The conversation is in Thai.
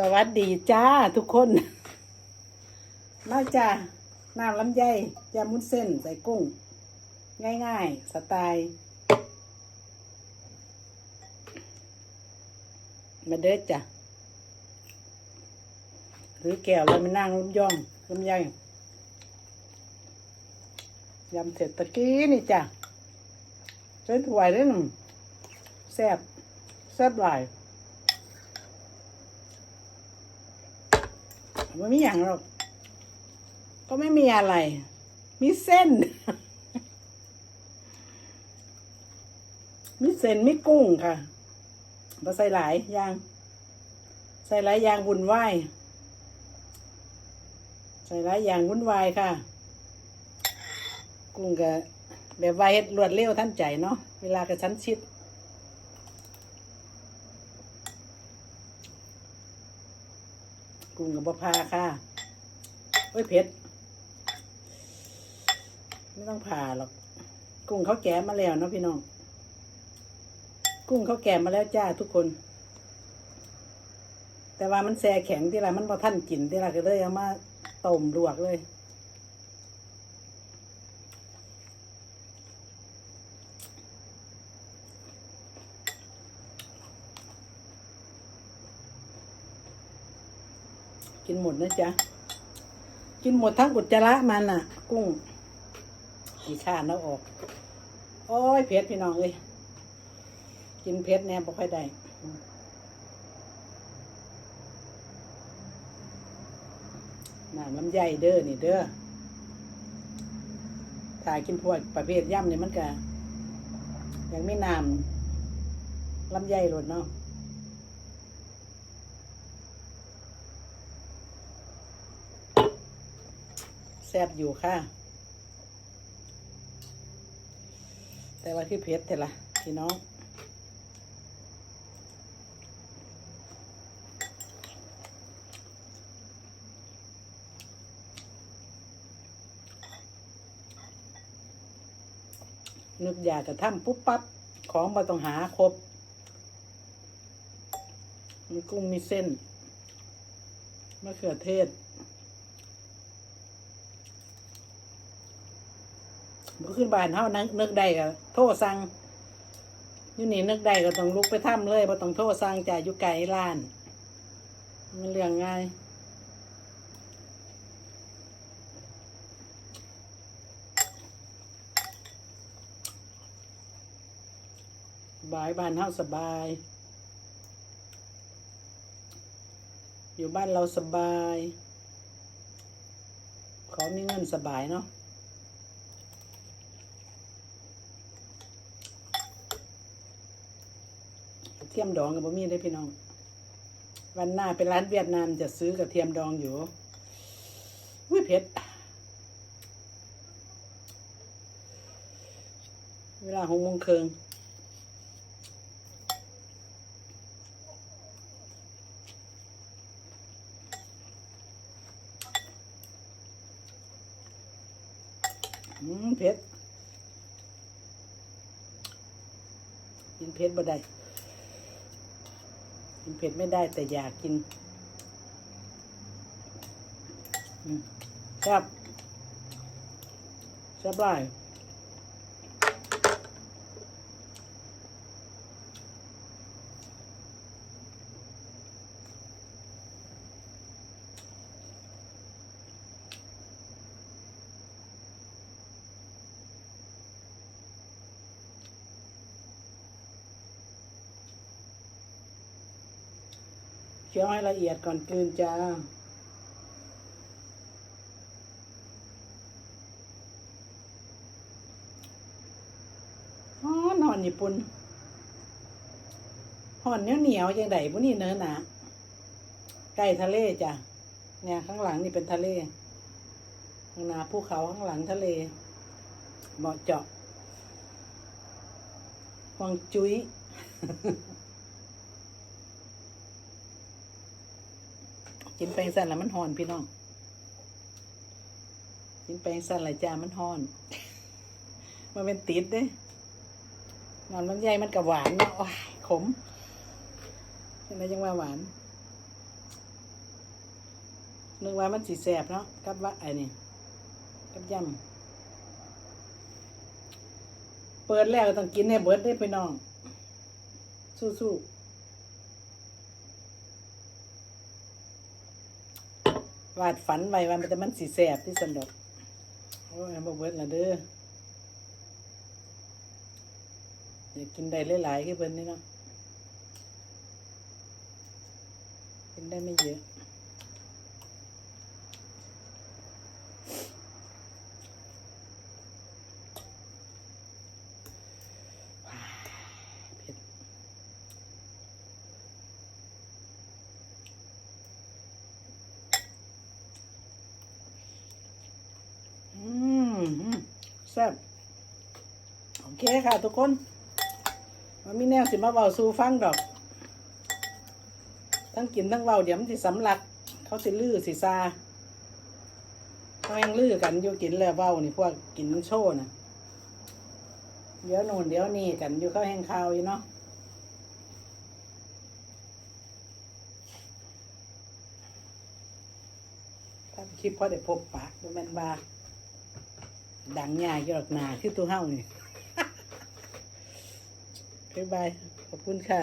สวัสดีจ้าทุกคน มาจ้าน้ำลำไยยำมุ้นเส้นใส่กุ้ง ง่ายๆ สไตล์มาเด้อจ้ะหรือแก้วเรามานั่งลำย่องลำไยยำเสร็จตะกี้นี่จ้ะเส้นถวายเด้อหนึ่งแซ่บแซ่บหลาย ไม่มีอย่างหรอก ก็ไม่มีอะไร มีเส้น มีเส้นมีกุ้งค่ะมาใส่หลายยาง ใส่หลายยางวุ่นวายใส่หลายยางวุ่นวายค่ะ กุ้งก็แบบว่าเฮ็ดรวดเร็วทันใจเนาะ เวลากระชั้นชิด กุ้งกับบพาค่ะโอ้ยเผ็ด ไม่ต้องผ่าหรอก กุ้งเขาแกะมาแล้วนะพี่น้อง กุ้งเขาแกะมาแล้วจ้าทุกคน แต่ว่ามันแซ่แข็งที่ไรมันพอท่านกินที่ไรก็เลยเอามาต้มลวกเลย กินหมดนะจ๊ะ กินหมดทั้งอุจจาระมันอะ กุ้งกี่ชาติแล้วออก โอ้ยเผ็ดพี่น้องเอ้ยกินเผ็ดแน่บ่ค่อยได้น้ำลำไยเด้อนี่เด้อถ้ากินพวกประเภทย่ำเนี่ยมันก็ยังไม่น้ำลำไยหลดเนาะ ซ่บอยู่ค่ะ แต่ว่าที่เพชรแต่ละพี่น้องนึกอยากจะทำปุ๊บปั๊บ ของมาต้องหาครบ มีกุ้งมีเส้นมะเขือเทศ บ่ขึ้นบ้านเฮานึกนึกได้ก็โทรสั่งอยู่นี่นึกได้ก็ต้องลุกไปทำเลยบ่ต้องโทรสั่งจ่ายอยู่ไกลร้าน มันเรื่องง่ายสบายบ้านเฮาสบาย อยู่บ้านเราสบาย ขอมีเงินสบายเนาะ กระ เทียมดองกับบะหมี่ได้พี่น้อง วันหน้าเป็นร้านเวียดนามจะซื้อกระเทียมดองอยู่อุ้ยเผ็ด เวลาหกโมงครึ่งอืมเผ็ดกินเผ็ดบ่ได้ กินเผ็ดไม่ได้แต่อยากกินอืมแซ่บแซ่บไร คี่ยวให้ละเอียดก่อนกลืนจ้าฮ้อนหอนญี่ปุ่นหอนเหนียวเหนียวยังไงบุนี่เนื้อหนาใกล้ทะเลจ้ะเนี่ยข้างหลังนี่เป็นทะเล ข้างหน้าภูเขาข้างหลังทะเลเหมาะเจาะฮวงจุ้ย กินแปลงสั่นแล้วมันหอนพี่น้อง กินแปลงสั่นหลายจ้ามันหอน มันเป็นติดเด้นอนลำไยมันกับหวานเนาะโอ้ยขมเห็นไหมยังว่าหวานนึกว่ามันสีแสบเนาะกับว่าไอ้นี่กับยำเปิดแล้วต้องกินให้เบิดได้ไปน้อง สู้ๆ วาดฝันไว้ว่ามันจะมันสีแสบที่สนดกโอ้ยบ่เบิดละเด้ออยากกินได้หลายๆกี่เพิ่นนี่เนาะกินได้ไม่เยอะ เผ็ดอืมอืม แซ่บโอเคค่ะทุกคนมันมีแนวสิมาเบาสู่ฟังดอก ทั้งกินทั้งเบาเดี๋ยวมันสิสำลัก เขาสิลื้อสิซาเขายังลื้อกันอยู่กินแล้วเบานี่พวกกินโชว์น่ะเดี๋ยวโน่นเดี๋ยวนี่กันอยู่เขาแห้งข้าวอยู่เนาะถ้าคลิปพอได้พบปะดูแมนบา ดังยากยอดหนาคือตัวเฮ้านี่ บ๊ายบาย ขอบคุณค่ะ